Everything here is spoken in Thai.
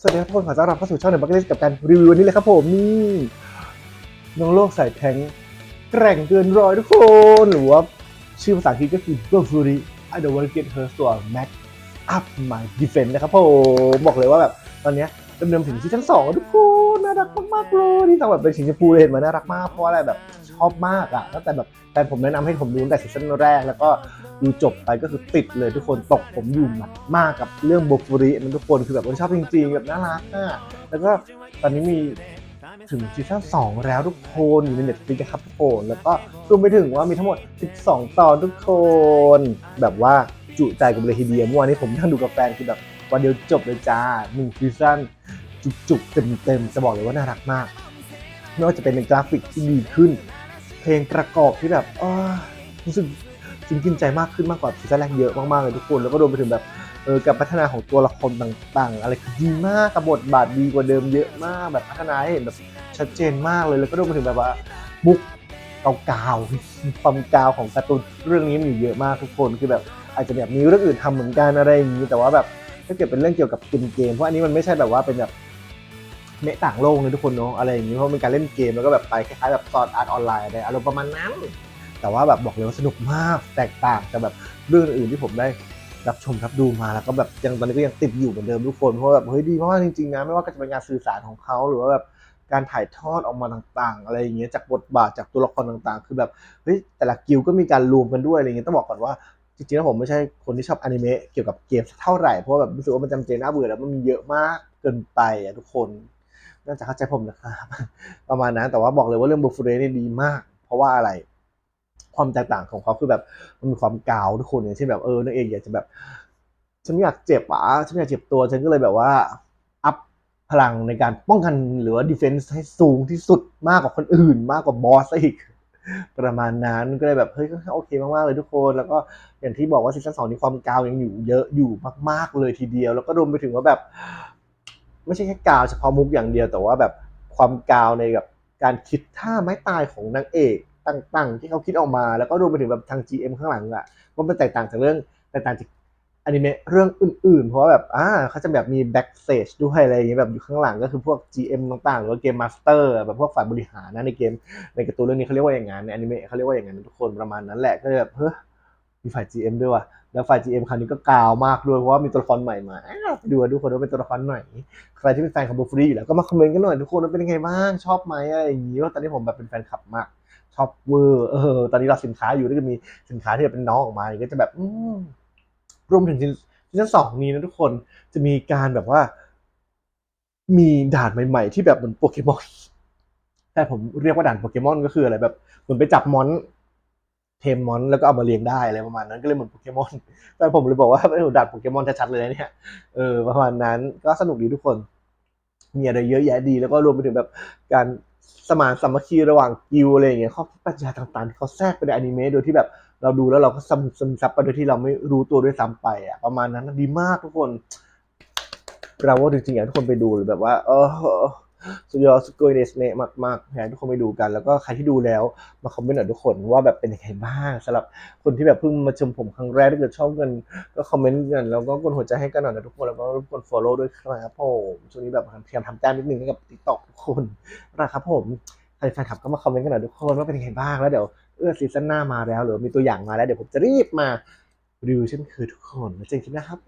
สวัสดีครับทุกคนขอต้อนรับเข้าสู่ช่องเดอะบักเก็ตกับการรีวิววันนี้เลยครับผมนี่น้องโลกใสายแทงค์แกร่งเกินร้อยทุกคนหรือว่าชื่อภาษาอังกฤษก็คือ b u r f u r y I don't want to get her to max up my defense นะครับผมบอกเลยว่าแบบตอนเนี้ยดำเนินถึงซีซั่นสองทุกคนน่ารักมากๆเลยที่ทำแบบเป็นสีชมพูเลยเห็นไหมน่ารักมากเพราะว่าอะไรแบบ อบมากอะตั้งแต่แบบแฟนผมแนะนำให้ผมดูตั้งแต่ซีซั่นแรก แล้วก็ดูจบไปก็คือติดเลยทุกคนตกผมอยู่หมัดมากกับเรื่องโบฟูริมันทุกคนคือแบบผมชอบจริงๆแบบน่ารักอะแล้วก็ตอนนี้มีถึงซีซั่น2แล้วทุกคนอยู่ในเน็ตฟลิกครับทุกคนแล้วก็รวมไปถึงว่ามีทั้งหมด 12 ตอนทุกคน แบบว่าจุใจกับเลยทีเดียวเมื่อวานนี้ผมนั่งดูกับแฟนคือแบบวันเดียวจบเลยจ้าหนึ่งซีซั่นจุกๆเต็มๆจะบอกเลยว่าน่ารักมากไม่ว่าจะเป็นในกราฟิกที่ดีขึ้น เพลงประกอบที่แบบเออรู้สึกจริงกินใจมากขึ้นมากกว่าซีซั่นแรกเยอะมากๆเลยทุกคนแล้วก็รวมไปถึงแบบเออการพัฒนาของตัวละครต่างๆ อะไรดีมากกับบทบาทดีกว่าเดิมเยอะมากแบบพัฒนาให้เห็นแบบชัดเจนมากเลยแล้วก็รวมไปถึงแบบว่ามุกเก่าๆความกาวของการ์ตูนเรื่องนี้มันอยู่เยอะมากทุกคนคือแบบอาจจะแบบมีเรื่องอื่นทำเหมือนกันอะไรอย่างนี้แต่ว่าแบบถ้าเกิดเป็นเรื่องเกี่ยวกับเกมเกมเพราะอันนี้มันไม่ใช่แบบว่าเป็นแบบ เมะต่างโลกเลยทุกคนเนาะอะไรอย่างนี้เพราะมันการเล่นเกมแล้วก็แบบไปคล้ายๆแบบสอนอาร์ตออนไลน์อะไรอารมณ์ประมาณนั้น แต่ว่าแบบบอกเลยว่าสนุกมากแตกต่างจากแบบเรื่องอื่นที่ผมได้รับชมรับดูมาแล้วก็แบบยังตอนนี้ก็ยังติดอยู่เหมือนเดิมทุกคนเพราะว่าแบบเฮ้ยดีมากๆจริงๆนะไม่ว่าจะเป็นงานสื่อสารของเขาหรือว่าแบบการถ่ายทอดออกมาต่างๆ อะไรอย่างเงี้ยจากบทบาทจากตัวละครต่างๆ คือแบบเฮ้ยแต่ละกิลก็มีการรวมกันด้วยอะไรเงี้ยต้องบอกก่อนว่าจริงๆแล้วผมไม่ใช่คนที่ชอบอนิเมะเกี่ยวกับเกมเท่าไหร่เพราะแบบรู้สึกว่ามันจำเจน่าเบื่อแล้วมันมีเยอะมากเกินไปอะทุกคน น่าจะเข้าใจผมนะครับประมาณนั้นแต่ว่าบอกเลยว่าเรื่องบูฟูเรนี่ดีมาก เพราะว่าอะไร ความแตกต่างของเขาคือแบบมันมีความกาวทุกคนอย่างเช่นแบบเออนางเอกอยากจะแบบฉันไม่อยากเจ็บอะฉันไม่อยากเจ็บตัวฉันก็เลยแบบว่าอัพพลังในการป้องกันหรือว่าดีเฟนซ์ให้สูงที่สุดมากกว่าคนอื่น มากกว่าบอสอีกประมาณนั้นก็เลยแบบเฮ้ยก็โอเคมากๆเลยทุกคน แล้วก็อย่างที่บอกว่าซีซั่นสองนี้ความกาวยังอยู่เยอะอยู่มาก ๆเลยทีเดียว แล้วก็รวมไปถึงว่าแบบ ไม่ใช่แค่กาวเฉพาะมุกอย่างเดียวแต่ว่าแบบความกาวในแบบการคิดท่าไม้ตายของนางเอกต่างๆ ที่เขาคิดออกมาแล้วก็รวมไปถึงแบบทาง GM ข้างหลังอะว่ามันแตกต่างจากเรื่องแตกต่างจากอนิเมะเรื่องอื่นๆ เพราะว่าแบบอ่าเขาจะแบบมีแบ็กสเตจด้วยอะไรอย่างเงี้ยแบบอยู่ข้างหลังก็คือพวก GM ต่างๆ หรือว่าเกมมาสเตอร์แบบพวกฝ่ายบริหารนะในเกมในการ์ตูนเรื่องนี้เขาเรียกว่าอย่างนั้นในอนิเมะเขาเรียกว่าอย่างนั้นทุกคนประมาณนั้นแหละก็เลยแบบเฮ้ มีฝ่าย GM ด้วยว่ะ แล้วฝ่าย GM คราวนี้ก็กาวมากด้วยเพราะว่ามีตัวละครใหม่มาอ้าวไปดูกันทุกคนว่าเป็นตัวละครไหนใครที่เป็นแฟนของบูฟรีอยู่แล้วก็มาคอมเมนต์กันหน่อยทุกคนว่าเป็นยังไงบ้างชอบไหมอะไรอย่างนี้ว่าตอนนี้ผมแบบเป็นแฟนคลับมากชอบเวอร์เออตอนนี้เราสินค้าอยู่ถ้าเกิดมีสินค้าที่เป็นน้องออกมาก็จะแบบอืรวมถึงซีซั่นสองนี้นะทุกคนจะมีการแบบว่า มีด่านใหม่ ๆ ที่แบบเหมือนโปเกมอนแต่ผมเรียกว่าด่านโปเกมอนก็คืออะไรแบบเหมือนไปจับมอน เทมมอนแล้วก็เอามาเลี้ยงได้อะไรประมาณนั้นก็เลยเหมือนโปเกมอนแต่ผมเลยบอกว่าเป็นด่านโปเกมอนชัดๆเลยนะเนี่ยเออประมาณนั้นก็สนุกดีทุกคน มีอะไรเยอะแยะดี แล้วก็รวมไปถึงแบบการสมานสามัคคีระหว่างกิลด์อะไรอย่างเงี้ยข้อคิดปรัชญาต่างๆที่เขาแทรกไปในอนิเมะโดยที่แบบเราดูแล้วเราก็ซึมซึมซับไปโดยที่เราไม่รู้ตัวด้วยซ้ำไปอะประมาณนั้นดีมากทุกคน เราว่าจริงๆอยากให้ทุกคนไปดูหรือแบบว่า เออ สุดยอดสุดโกยเนสเนะมากๆอยากให้ทุกคนไปดูกัน แล้วก็ใครที่ดูแล้วมาคอมเมนต์หน่อยทุกคนว่าแบบเป็นยังไงบ้างสำหรับคนที่แบบเพิ่งมาชมผมครั้งแรกถ้าเกิดชอบกันก็คอมเมนต์กันแล้วก็กดหัวใจให้กันหน่อยนะทุกคนแล้วก็รบกด follow ด้วยครับผมช่วงนี้แบบพยายามทำแต้มนิดนึงให้กับ TikTok ทุกคนนะครับผมใครแฟนคลับก็มาคอมเมนต์กันหน่อยทุกคนว่าเป็นยังไงบ้างแล้วเดี๋ยวเออซีซั่นหน้ามาแล้วหรือมีตัวอย่างมาแล้วเดี๋ยวผมจะรีบมารีวิวเช่นเคยทุกคนแล้วเจอกันคลิปหนะครับ